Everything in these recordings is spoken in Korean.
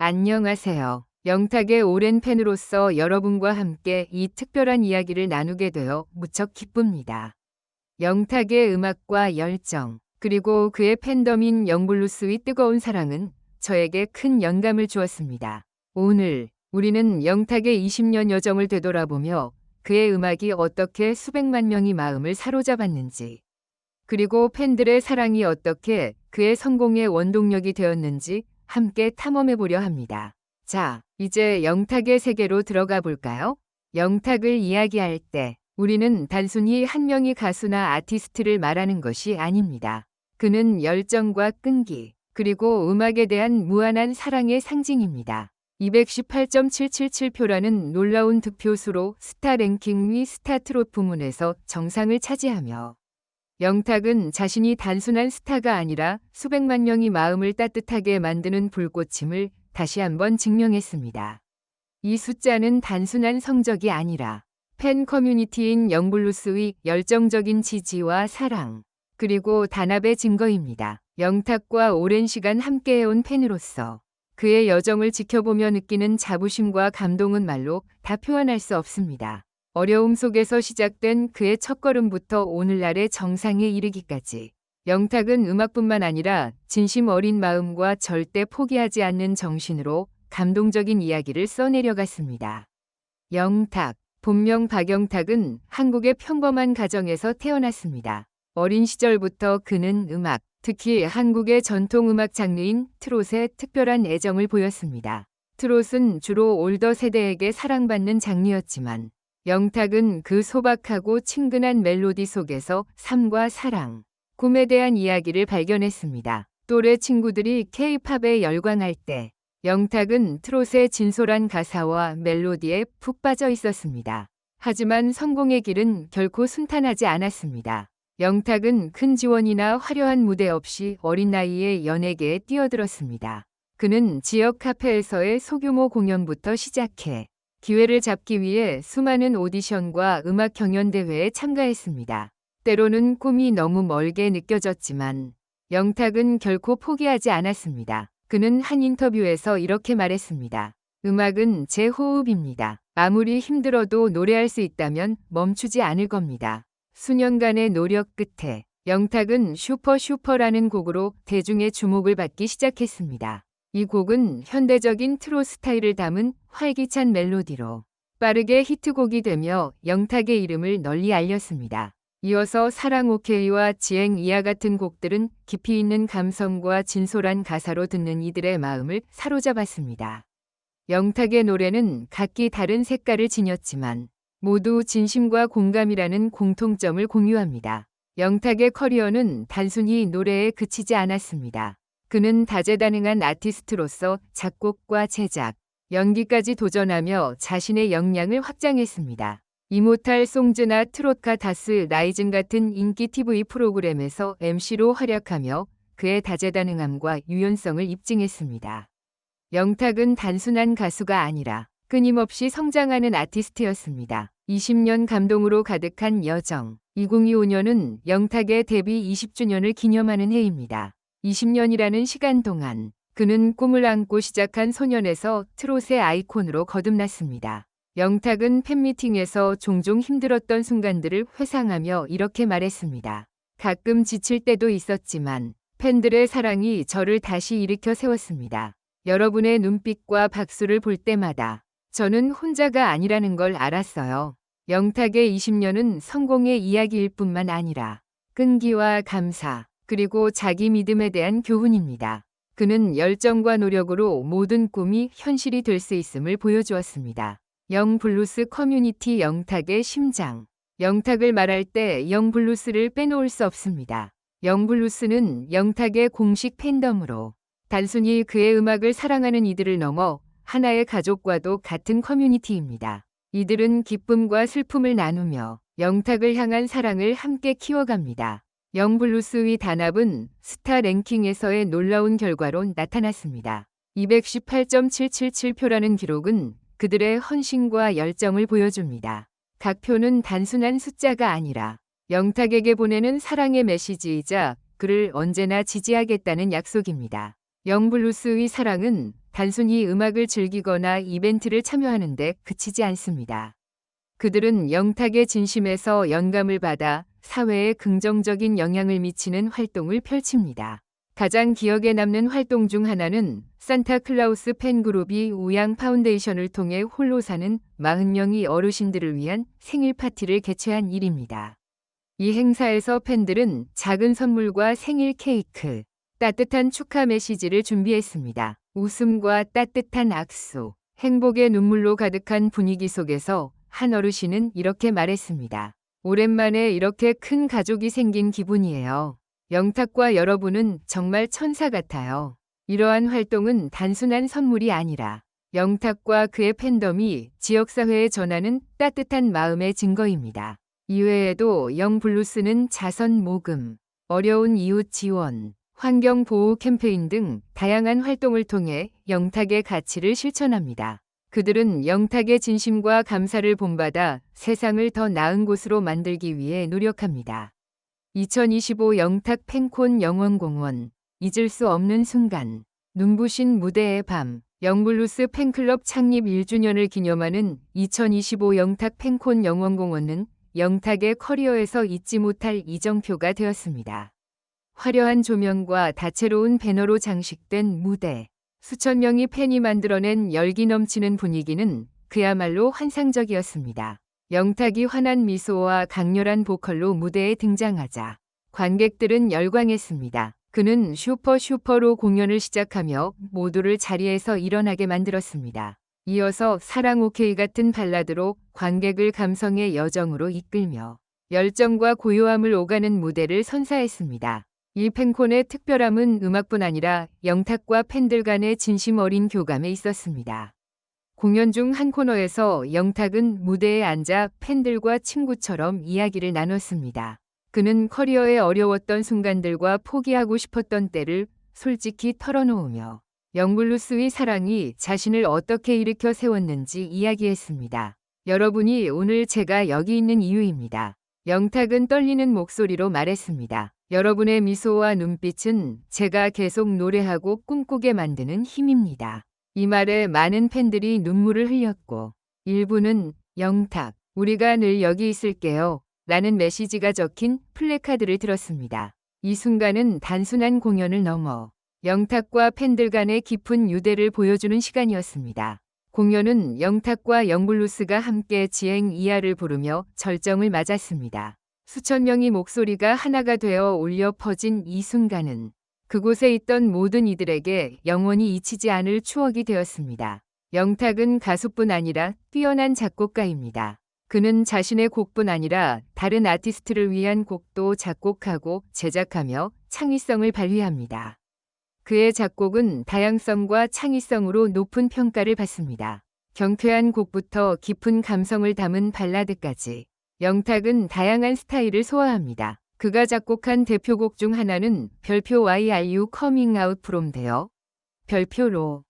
안녕하세요. 영탁의 오랜 팬으로서 여러분과 함께 이 특별한 이야기를 나누게 되어 무척 기쁩니다. 영탁의 음악과 열정, 그리고 그의 팬덤인 영블루스의 뜨거운 사랑은 저에게 큰 영감을 주었습니다. 오늘 우리는 영탁의 20년 여정을 되돌아보며 그의 음악이 어떻게 수백만 명의 마음을 사로잡았는지, 그리고 팬들의 사랑이 어떻게 그의 성공의 원동력이 되었는지 함께 탐험해 보려 합니다. 자, 이제 영탁의 세계로 들어가 볼까요? 영탁을 이야기할 때 우리는 단순히 한 명의 가수나 아티스트를 말하는 것이 아닙니다. 그는 열정과 끈기, 그리고 음악에 대한 무한한 사랑의 상징입니다. 218.777표라는 놀라운 득표수로 스타 랭킹 위 스타 트롯 부문에서 정상을 차지하며 영탁은 자신이 단순한 스타가 아니라 수백만 명이 마음을 따뜻하게 만드는 불꽃임을 다시 한번 증명했습니다. 이 숫자는 단순한 성적이 아니라 팬 커뮤니티인 영블루스의 열정적인 지지와 사랑, 그리고 단합의 증거입니다. 영탁과 오랜 시간 함께해온 팬으로서 그의 여정을 지켜보며 느끼는 자부심과 감동은 말로 다 표현할 수 없습니다. 어려움 속에서 시작된 그의 첫걸음부터 오늘날의 정상에 이르기까지 영탁은 음악뿐만 아니라 진심 어린 마음과 절대 포기하지 않는 정신으로 감동적인 이야기를 써내려갔습니다. 영탁, 본명 박영탁은 한국의 평범한 가정에서 태어났습니다. 어린 시절부터 그는 음악, 특히 한국의 전통 음악 장르인 트롯에 특별한 애정을 보였습니다. 트롯은 주로 올더 세대에게 사랑받는 장르였지만 영탁은 그 소박하고 친근한 멜로디 속에서 삶과 사랑, 꿈에 대한 이야기를 발견했습니다. 또래 친구들이 케이팝에 열광할 때 영탁은 트롯의 진솔한 가사와 멜로디에 푹 빠져 있었습니다. 하지만 성공의 길은 결코 순탄하지 않았습니다. 영탁은 큰 지원이나 화려한 무대 없이 어린 나이에 연예계에 뛰어들었습니다. 그는 지역 카페에서의 소규모 공연부터 시작해 기회를 잡기 위해 수많은 오디션과 음악 경연대회에 참가했습니다. 때로는 꿈이 너무 멀게 느껴졌지만 영탁은 결코 포기하지 않았습니다. 그는 한 인터뷰에서 이렇게 말했습니다. 음악은 제 호흡입니다. 아무리 힘들어도 노래할 수 있다면 멈추지 않을 겁니다. 수년간의 노력 끝에 영탁은 슈퍼 슈퍼라는 곡으로 대중의 주목을 받기 시작했습니다. 이 곡은 현대적인 트롯 스타일을 담은 활기찬 멜로디로 빠르게 히트곡이 되며 영탁의 이름을 널리 알렸습니다. 이어서 사랑 오케이와 지행 이하 같은 곡들은 깊이 있는 감성과 진솔한 가사로 듣는 이들의 마음을 사로잡았습니다. 영탁의 노래는 각기 다른 색깔을 지녔지만 모두 진심과 공감이라는 공통점을 공유합니다. 영탁의 커리어는 단순히 노래에 그치지 않았습니다. 그는 다재다능한 아티스트로서 작곡과 제작, 연기까지 도전하며 자신의 역량을 확장했습니다. 이모탈 송즈나 트롯카 다스 라이즌 같은 인기 TV 프로그램에서 MC로 활약하며 그의 다재다능함과 유연성을 입증했습니다. 영탁은 단순한 가수가 아니라 끊임없이 성장하는 아티스트였습니다. 20년 감동으로 가득한 여정. 2025년은 영탁의 데뷔 20주년을 기념하는 해입니다. 20년이라는 시간 동안 그는 꿈을 안고 시작한 소년에서 트롯의 아이콘으로 거듭났습니다. 영탁은 팬미팅에서 종종 힘들었던 순간들을 회상하며 이렇게 말했습니다. 가끔 지칠 때도 있었지만 팬들의 사랑이 저를 다시 일으켜 세웠습니다. 여러분의 눈빛과 박수를 볼 때마다 저는 혼자가 아니라는 걸 알았어요. 영탁의 20년은 성공의 이야기일 뿐만 아니라 끈기와 감사, 그리고 자기 믿음에 대한 교훈입니다. 그는 열정과 노력으로 모든 꿈이 현실이 될 수 있음을 보여주었습니다. 영 블루스 커뮤니티 영탁의 심장. 영탁을 말할 때 영 블루스를 빼놓을 수 없습니다. 영 블루스는 영탁의 공식 팬덤으로 단순히 그의 음악을 사랑하는 이들을 넘어 하나의 가족과도 같은 커뮤니티입니다. 이들은 기쁨과 슬픔을 나누며 영탁을 향한 사랑을 함께 키워갑니다. 영블루스의 단합은 스타 랭킹에서의 놀라운 결과로 나타났습니다. 218.777표라는 기록은 그들의 헌신과 열정을 보여줍니다. 각 표는 단순한 숫자가 아니라 영탁에게 보내는 사랑의 메시지이자 그를 언제나 지지하겠다는 약속입니다. 영블루스의 사랑은 단순히 음악을 즐기거나 이벤트를 참여하는데 그치지 않습니다. 그들은 영탁의 진심에서 영감을 받아 사회에 긍정적인 영향을 미치는 활동을 펼칩니다. 가장 기억에 남는 활동 중 하나는 산타클라우스 팬그룹이 우양 파운데이션을 통해 홀로 사는 40명의 어르신들을 위한 생일 파티를 개최한 일입니다. 이 행사에서 팬들은 작은 선물과 생일 케이크, 따뜻한 축하 메시지를 준비했습니다. 웃음과 따뜻한 악수, 행복의 눈물로 가득한 분위기 속에서 한 어르신은 이렇게 말했습니다. 오랜만에 이렇게 큰 가족이 생긴 기분이에요. 영탁과 여러분은 정말 천사 같아요. 이러한 활동은 단순한 선물이 아니라 영탁과 그의 팬덤이 지역사회에 전하는 따뜻한 마음의 증거입니다. 이외에도 영블루스는 자선 모금, 어려운 이웃 지원, 환경 보호 캠페인 등 다양한 활동을 통해 영탁의 가치를 실천합니다. 그들은 영탁의 진심과 감사를 본받아 세상을 더 나은 곳으로 만들기 위해 노력합니다. 2025 영탁 팬콘 영원공원 잊을 수 없는 순간 눈부신 무대의 밤 영블루스 팬클럽 창립 1주년을 기념하는 2025 영탁 팬콘 영원공원은 영탁의 커리어에서 잊지 못할 이정표가 되었습니다. 화려한 조명과 다채로운 배너로 장식된 무대, 수천 명의 팬이 만들어낸 열기 넘치는 분위기는 그야말로 환상적이었습니다. 영탁이 환한 미소와 강렬한 보컬로 무대에 등장하자 관객들은 열광했습니다. 그는 슈퍼 슈퍼로 공연을 시작하며 모두를 자리에서 일어나게 만들었습니다. 이어서 사랑 오케이 같은 발라드로 관객을 감성의 여정으로 이끌며 열정과 고요함을 오가는 무대를 선사했습니다. 이 팬콘의 특별함은 음악뿐 아니라 영탁과 팬들 간의 진심 어린 교감에 있었습니다. 공연 중 한 코너에서 영탁은 무대에 앉아 팬들과 친구처럼 이야기를 나눴습니다. 그는 커리어에 어려웠던 순간들과 포기하고 싶었던 때를 솔직히 털어놓으며 영블루스의 사랑이 자신을 어떻게 일으켜 세웠는지 이야기했습니다. 여러분이 오늘 제가 여기 있는 이유입니다. 영탁은 떨리는 목소리로 말했습니다. 여러분의 미소와 눈빛은 제가 계속 노래하고 꿈꾸게 만드는 힘입니다. 이 말에 많은 팬들이 눈물을 흘렸고 일부는 영탁, 우리가 늘 여기 있을게요. 라는 메시지가 적힌 플래카드를 들었습니다. 이 순간은 단순한 공연을 넘어 영탁과 팬들 간의 깊은 유대를 보여주는 시간이었습니다. 공연은 영탁과 영블루스가 함께 지행 이하를 부르며 절정을 맞았습니다. 수천 명의 목소리가 하나가 되어 울려 퍼진 이 순간은 그곳에 있던 모든 이들에게 영원히 잊히지 않을 추억이 되었습니다. 영탁은 가수뿐 아니라 뛰어난 작곡가입니다. 그는 자신의 곡뿐 아니라 다른 아티스트를 위한 곡도 작곡하고 제작하며 창의성을 발휘합니다. 그의 작곡은 다양성과 창의성으로 높은 평가를 받습니다. 경쾌한 곡부터 깊은 감성을 담은 발라드까지 영탁은 다양한 스타일을 소화합니다. 그가 작곡한 대표곡 중 하나는 별표 You Coming Out From데요. 별표로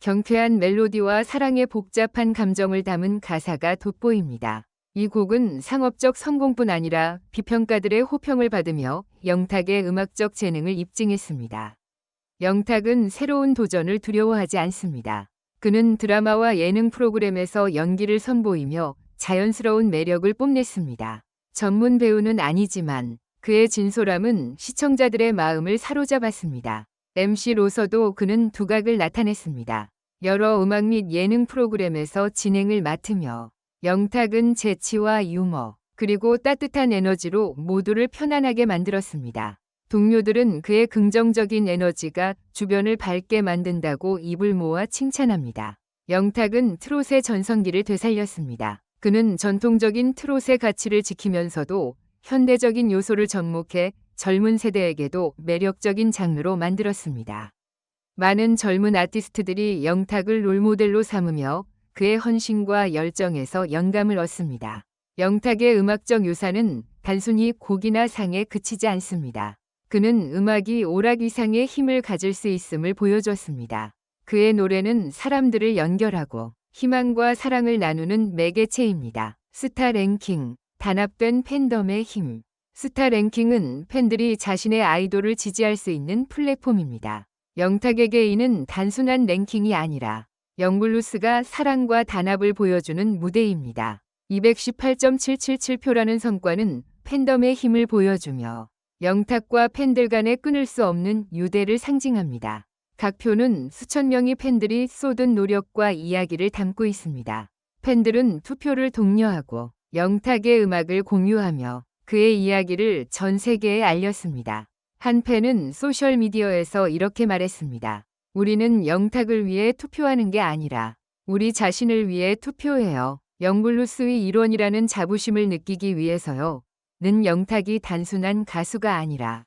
경쾌한 멜로디와 사랑의 복잡한 감정을 담은 가사가 돋보입니다. 이 곡은 상업적 성공뿐 아니라 비평가들의 호평을 받으며 영탁의 음악적 재능을 입증했습니다. 영탁은 새로운 도전을 두려워하지 않습니다. 그는 드라마와 예능 프로그램에서 연기를 선보이며 자연스러운 매력을 뽐냈습니다. 전문 배우는 아니지만 그의 진솔함은 시청자들의 마음을 사로잡았습니다. MC로서도 그는 두각을 나타냈습니다. 여러 음악 및 예능 프로그램에서 진행을 맡으며 영탁은 재치와 유머 그리고 따뜻한 에너지로 모두를 편안하게 만들었습니다. 동료들은 그의 긍정적인 에너지가 주변을 밝게 만든다고 입을 모아 칭찬합니다. 영탁은 트롯의 전성기를 되살렸습니다. 그는 전통적인 트롯의 가치를 지키면서도 현대적인 요소를 접목해 젊은 세대에게도 매력적인 장르로 만들었습니다. 많은 젊은 아티스트들이 영탁을 롤모델로 삼으며 그의 헌신과 열정에서 영감을 얻습니다. 영탁의 음악적 유산은 단순히 곡이나 상에 그치지 않습니다. 그는 음악이 오락 이상의 힘을 가질 수 있음을 보여줬습니다. 그의 노래는 사람들을 연결하고 희망과 사랑을 나누는 매개체입니다. 스타 랭킹, 단합된 팬덤의 힘. 스타 랭킹은 팬들이 자신의 아이돌을 지지할 수 있는 플랫폼입니다. 영탁에게 이는 단순한 랭킹이 아니라 영블루스가 사랑과 단합을 보여주는 무대입니다. 218.777표라는 성과는 팬덤의 힘을 보여주며 영탁과 팬들 간의 끊을 수 없는 유대를 상징합니다. 각 표는 수천 명의 팬들이 쏟은 노력과 이야기를 담고 있습니다. 팬들은 투표를 독려하고 영탁의 음악을 공유하며 그의 이야기를 전 세계에 알렸습니다. 한 팬은 소셜미디어에서 이렇게 말했습니다. 우리는 영탁을 위해 투표하는 게 아니라 우리 자신을 위해 투표해요. 영블루스의 일원이라는 자부심을 느끼기 위해서요. 는 영탁이 단순한 가수가 아니라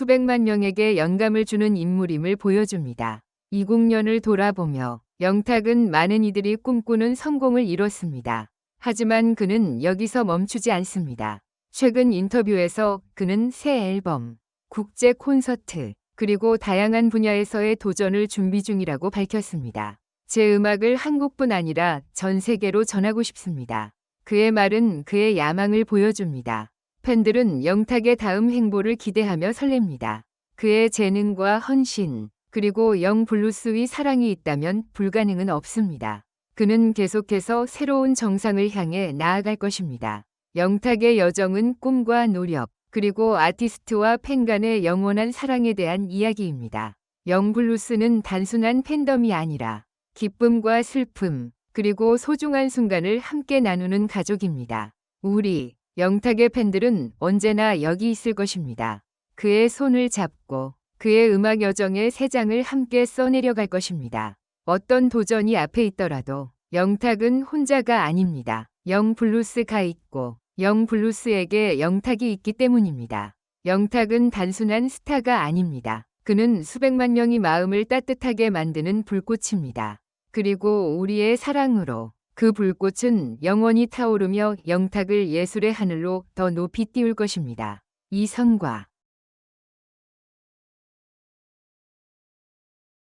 수백만 명에게 영감을 주는 인물임을 보여줍니다. 20년을 돌아보며 영탁은 많은 이들이 꿈꾸는 성공을 이뤘습니다. 하지만 그는 여기서 멈추지 않습니다. 최근 인터뷰에서 그는 새 앨범, 국제 콘서트, 그리고 다양한 분야에서의 도전을 준비 중이라고 밝혔습니다. 제 음악을 한국뿐 아니라 전 세계로 전하고 싶습니다. 그의 말은 그의 야망을 보여줍니다. 팬들은 영탁의 다음 행보를 기대하며 설렙니다. 그의 재능과 헌신, 그리고 영 블루스의 사랑이 있다면 불가능은 없습니다. 그는 계속해서 새로운 정상을 향해 나아갈 것입니다. 영탁의 여정은 꿈과 노력, 그리고 아티스트와 팬 간의 영원한 사랑에 대한 이야기입니다. 영블루스는 단순한 팬덤이 아니라 기쁨과 슬픔, 그리고 소중한 순간을 함께 나누는 가족입니다. 우리 영탁의 팬들은 언제나 여기 있을 것입니다. 그의 손을 잡고 그의 음악 여정의 새 장을 함께 써내려 갈 것입니다. 어떤 도전이 앞에 있더라도 영탁은 혼자가 아닙니다. 영 블루스가 있고 영 블루스에게 영탁이 있기 때문입니다. 영탁은 단순한 스타가 아닙니다. 그는 수백만 명이 마음을 따뜻하게 만드는 불꽃입니다. 그리고 우리의 사랑으로 그 불꽃은 영원히 타오르며 영탁을 예술의 하늘로 더 높이 띄울 것입니다. 이 성과